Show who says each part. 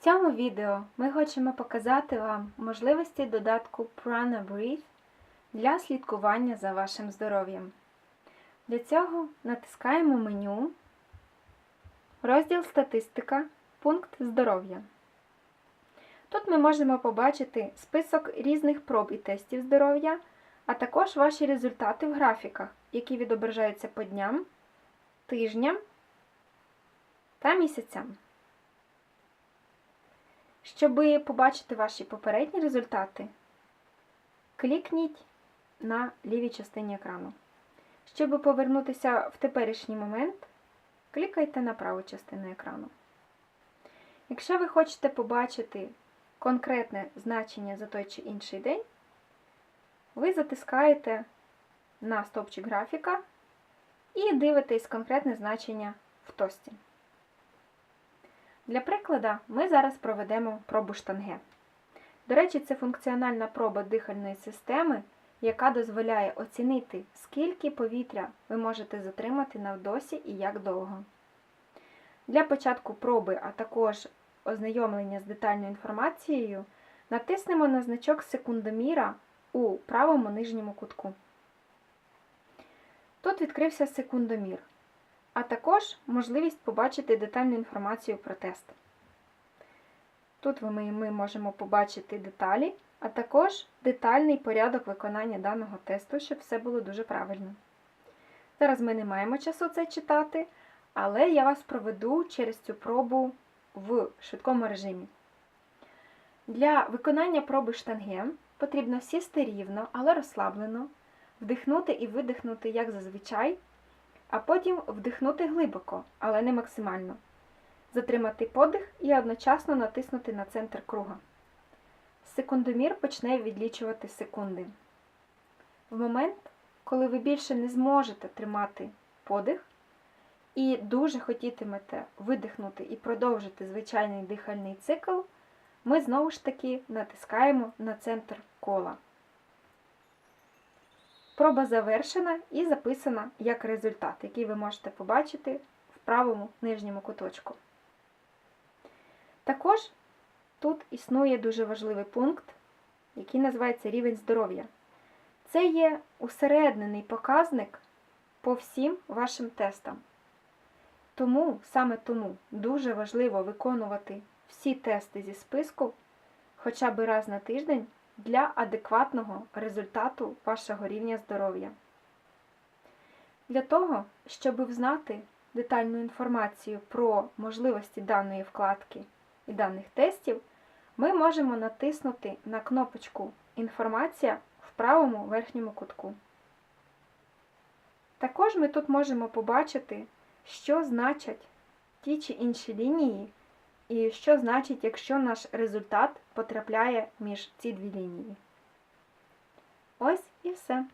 Speaker 1: В цьому відео ми хочемо показати вам можливості додатку Prana Breathe для слідкування за вашим здоров'ям. Для цього натискаємо меню, розділ Статистика, пункт Здоров'я. Тут ми можемо побачити список різних проб і тестів здоров'я, а також ваші результати в графіках, які відображаються по дням, тижням та місяцям. Щоб побачити ваші попередні результати, клікніть на лівій частині екрану. Щоб повернутися в теперішній момент, клікайте на праву частину екрану. Якщо ви хочете побачити конкретне значення за той чи інший день, ви затискаєте на стовпчик графіка і дивитесь конкретне значення в тості. Для прикладу, ми зараз проведемо пробу штанге. До речі, це функціональна проба дихальної системи, яка дозволяє оцінити, скільки повітря ви можете затримати на вдосі і як довго. Для початку проби, а також ознайомлення з детальною інформацією, натиснемо на значок секундоміра у правому нижньому кутку. Тут відкрився секундомір а також можливість побачити детальну інформацію про тест. Тут ми, ми можемо побачити деталі, а також детальний порядок виконання даного тесту, щоб все було дуже правильно. Зараз ми не маємо часу це читати, але я вас проведу через цю пробу в швидкому режимі. Для виконання проби штанге потрібно сісти рівно, але розслаблено, вдихнути і видихнути, як зазвичай а потім вдихнути глибоко, але не максимально. Затримати подих і одночасно натиснути на центр круга. Секундомір почне відлічувати секунди. В момент, коли ви більше не зможете тримати подих і дуже хотітимете видихнути і продовжити звичайний дихальний цикл, ми знову ж таки натискаємо на центр кола. Проба завершена і записана як результат, який ви можете побачити в правому нижньому куточку. Також тут існує дуже важливий пункт, який називається рівень здоров'я. Це є усереднений показник по всім вашим тестам. Тому, саме тому, дуже важливо виконувати всі тести зі списку хоча б раз на тиждень для адекватного результату вашого рівня здоров'я. Для того, щоб знати детальну інформацію про можливості даної вкладки і даних тестів, ми можемо натиснути на кнопочку Інформація в правому верхньому кутку. Також ми тут можемо побачити, що значать ті чи інші лінії і що значить, якщо наш результат потрапляє між ці дві лінії. Ось і все.